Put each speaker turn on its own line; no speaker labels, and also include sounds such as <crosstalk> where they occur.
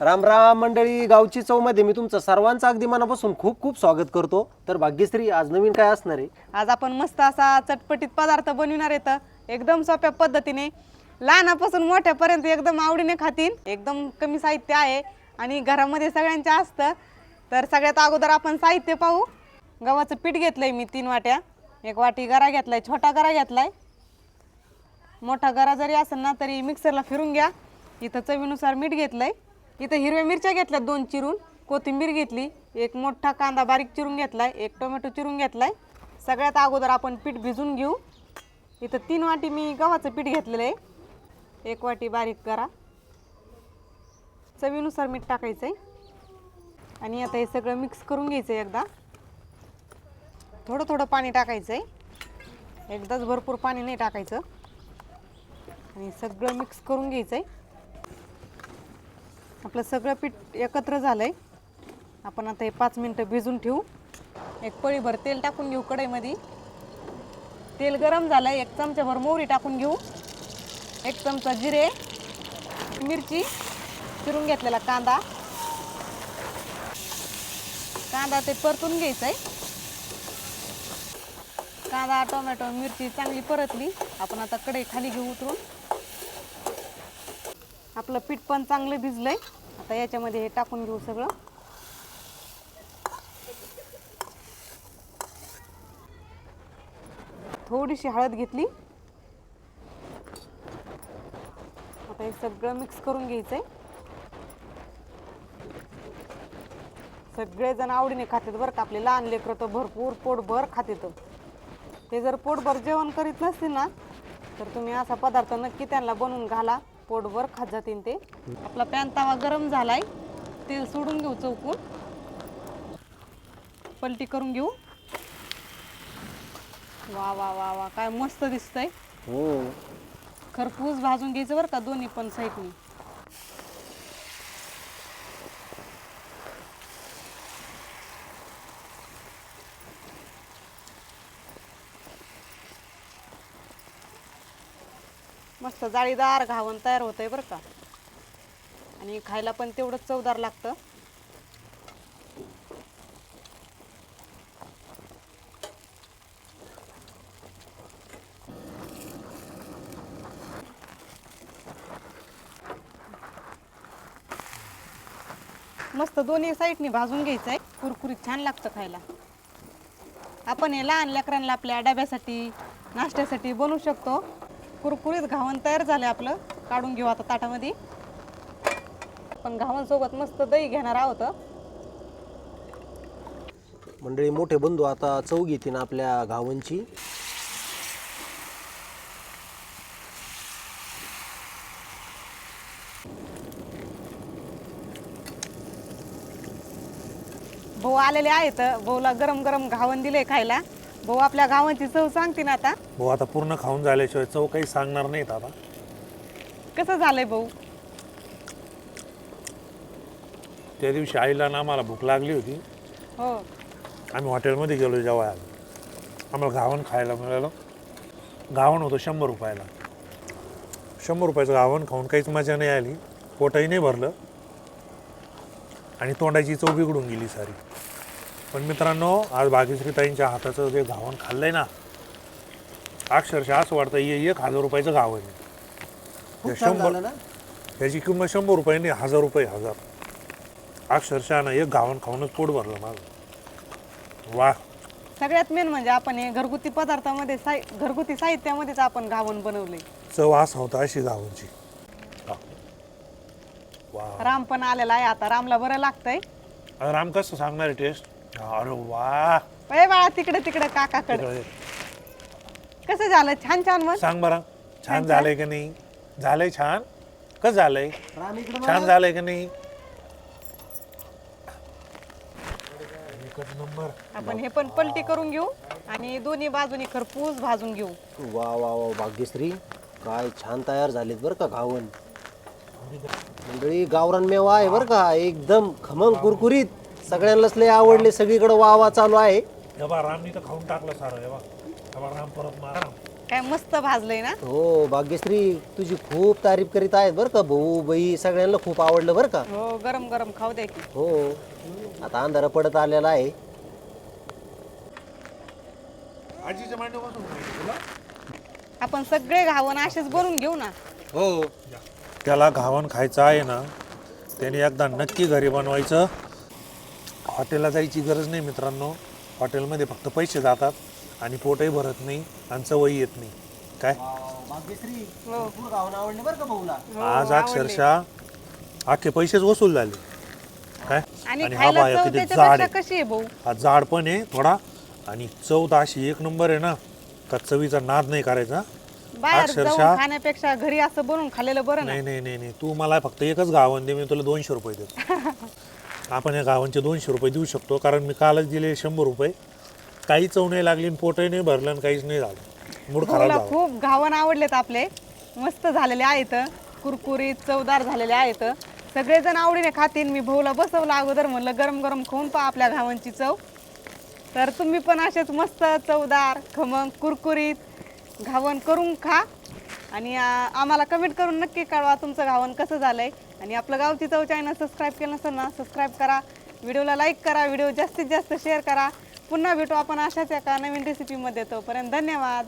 राम राम मंडळी गावची चौमध्ये मी तुमचं सर्वांचं अगदी मनापासून खूप खूप स्वागत करतो. तर भाग्यश्री आज नवीन काय असणार आहे?
आज आपण मस्त असा चटपटीत पदार्थ बनविणार येतं एकदम सोप्या पद्धतीने लहानापासून मोठ्यापर्यंत एकदम आवडीने खातील एकदम कमी साहित्य आहे आणि घरामध्ये सगळ्यांच्या असतं. तर सगळ्यात अगोदर आपण साहित्य पाहू. गव्हाचं पीठ घेतलंय मी तीन वाट्या. एक वाटी गरा घेतलाय छोटा गरा घेतलाय. मोठा गरा जरी असेल ना तरी मिक्सरला फिरून घ्या. इथं चवीनुसार मीठ घेतलंय. इथं हिरव्या मिरच्या घेतल्या दोन चिरून. कोथिंबीर घेतली एक मोठा कांदा बारीक चिरून घेतलाय एक टोमॅटो चिरून घेतलाय. सगळ्यात अगोदर आपण पीठ भिजून घेऊ. इथं तीन वाटी मी गव्हाचं पीठ घेतलेलं आहे. एक वाटी बारीक करा. चवीनुसार मीठ टाकायचं आहे आणि आता हे सगळं मिक्स करून घ्यायचं आहे एकदा. थोडं थोडं पाणी टाकायचं आहे एकदाच भरपूर पाणी नाही टाकायचं. आणि सगळं मिक्स करून घ्यायचं आहे आपलं सगळं पीठ एकत्र झालं आहे आपण आता हे पाच मिनटं भिजून ठेवू. एक पळीभर तेल टाकून घेऊ कढईमध्ये. तेल गरम झालं आहे एक चमच्याभर मोहरी टाकून घेऊ. एक चमचा जिरे मिरची चिरून घेतलेला कांदा. कांदा ते परतून घ्यायचा आहे कांदा टोमॅटो मिरची चांगली परतली. आपण आता कढई खाली घेऊ उतरून. आपलं पीठ पण चांगलं भिजलंय. आता याच्यामध्ये हे टाकून घेऊ सगळं. थोडीशी हळद घेतली. आता हे सगळं मिक्स करून घ्यायचंय. सगळेजण आवडीने खातात बरं का. आपले लहान लेकरं तर भरपूर पोटभर खातात. ते जर पोटभर जेवण करीत नसतील ना तर तुम्ही असा पदार्थ नक्की त्यांना बनवून घाला. पोटभर खात जातील ते. आपला पॅन तवा गरम झालाय तेल सोडून घेऊ चौकून. पलटी करून घेऊ. वा वा वा वा काय मस्त दिसतंय.
हो.
खरपूस भाजून घ्यायचं बरं का दोन्ही पण साईडनी मस्त जाळीदार घावण तयार होतंय बरं का. आणि खायला पण तेवढंच चवदार लागतं. मस्त दोन्ही साईडनी भाजून घ्यायचं आहे कुरकुरीत छान लागतं खायला. आपण हे लहान लेकरांना आपल्या डब्यासाठी नाश्त्यासाठी बनवू शकतो. कुरकुरीत घावण तयार झालं आपलं. काढून घेऊ आता ताटामध्ये. पण घावण सोबत मस्त दही घेणार आहोत.
मंडळी मोठे बंधू आता चव घेतील आपल्या गावांची
भाऊ आलेले आहेत. भाऊला गरम गरम घावण दिले खायला. भाऊ आपल्या गावांची चव सांगतील आता.
भाऊ आता पूर्ण खाऊन झाल्याशिवाय चव काही सांगणार नाहीत आता.
कसं झालंय भाऊ?
त्या दिवशी आईला ना आम्हाला भूक लागली होती.
हो.
आम्ही हॉटेलमध्ये गेलो जेवायला आम्हाला घावण खायला मिळालं. घावण होतं शंभर रुपयाला. शंभर रुपयाचं घावण खाऊन काहीच मजा नाही आली. पोटही नाही भरलं. आणि तोंडाची चव बिघडून गेली सारी. पण मित्रांनो आज भाग्यश्रीताईंच्या हाताचं जे घावण खाल्लंय ना अक्षरशः असं वाटतं ये एक हजार रुपयाचं घावण आहे.
खूप
हे
छान
शंभर
झालं ना?
याची किंमत शंभर रुपये नाही हजार रुपये हजार. अक्षरशः ना एक घावण खाऊनच पोट भरलं माझं. वा.
सगळ्यात मेन म्हणजे आपण हे घरगुती पदार्थामध्ये साय घरगुती साहित्यामध्येच आपण घावण बनवलंय.
चव असा होता अशी घावणची हा. वा.
राम पण आलेला आहे आता. रामला बरं लागतंय.
राम कसं सांगणार टेस्ट अरे वा.
बाळा तिकडे तिकडे काकाकडे.
इकडे.
कसं झालं? छान छान मग?
सांग बरं. छान झालंय का नाही? झालंय छान. कसं झालंय? छान झालंय का नाही? एकच नंबर.
आपण हे पण पलटी करून घेऊ आणि दोन्ही बाजूनी खरपूस भाजून घेऊ.
वा वा वा भाग्यश्री. काय छान तयार झालेत बरं का घावन मंडळी गावरान मेवा आहे बरं का? एकदम खमंग कुरकुरीत. सगळ्यांनाच लय आवडले. सगळीकडे वा वा चालू आहे.
हे बा रामनी तर खाऊन टाकलं सारं हे बा. राम परत मारा
काय मस्त भाजलंय ना?
हो भाग्यश्री तुझी खूप तारीफ करीत आहेत बरं का भाऊ बाई सगळ्यांना खूप आवडलं बरं का?
हो गरम गरम खाऊ दे की.
हो. आता अंधारा पडत आलेला आहे.
आजीच्या मांडीपासून तुला?
आपण सगळे घावण असेच बनवून घेऊ ना.
हो.
त्याला घावण खायचं आहे ना त्याने एकदा नक्की घरी बनवायचं. हॉटेलला जायची गरज नाही मित्रांनो. हॉटेलमध्ये फक्त पैसे जातात. आणि पोटही भरत नाही आणि चवही येत नाही. काय?
भाग्यश्री भरपूर गावं आवडले बरं का भाऊला?
आज अक्षरशः अख्खे पैसेच वसूल झाले. काय?
आणि
आणि हा
खायला
बाया
चव
किती जाड
त्याच्यापेक्षा
आहे.
कशी आहे भाऊ?
हा जाड पण आहे थोडा. आणि चव तर अशी एक नंबर आहे ना का चवीचा नाद नाही करायचा.
बाहेर जाऊन
अक्षरशः-
खाण्यापेक्षा घरी असं बनवून खाल्लेलं बरं ना.
नाही नाही नाही नाही. तू मला फक्त एकच गावन दे मी तुला दोनशे रुपये देतो. <laughs> आपण या गावांचे दोनशे रुपये देऊ शकतो कारण मी कालच दिले शंभर रुपये. काही चव नाही लागली पोटही नाही भरलं आणि काहीच नाही झालं. मूड खराब
भाऊला
झाला.
खूप घावण आवडलेत आपले. मस्त झालेले आहेत. कुरकुरीत चवदार झालेले आहेत. सगळेजण आवडीने खातील. मी भाऊला बसवलं अगोदर म्हणलं गरम गरम खाऊन पहा आपल्या घावांची चव. तर तुम्ही पण असेच मस्त चवदार खमंग कुरकुरीत घावण करून खा. आणि आ, आम्हाला कमेंट करून नक्की कळवा तुमचं घावण कसं झालंय. आणि आपलं गावची चव चॅनल सबस्क्राईब केलं नसेल ना सबस्क्राईब करा. व्हिडिओला लाईक करा. व्हिडिओ जास्तीत जास्त शेअर करा. पुन्हा भेटू आपण अशाच एका नवीन रेसिपीमध्ये तोपर्यंत धन्यवाद.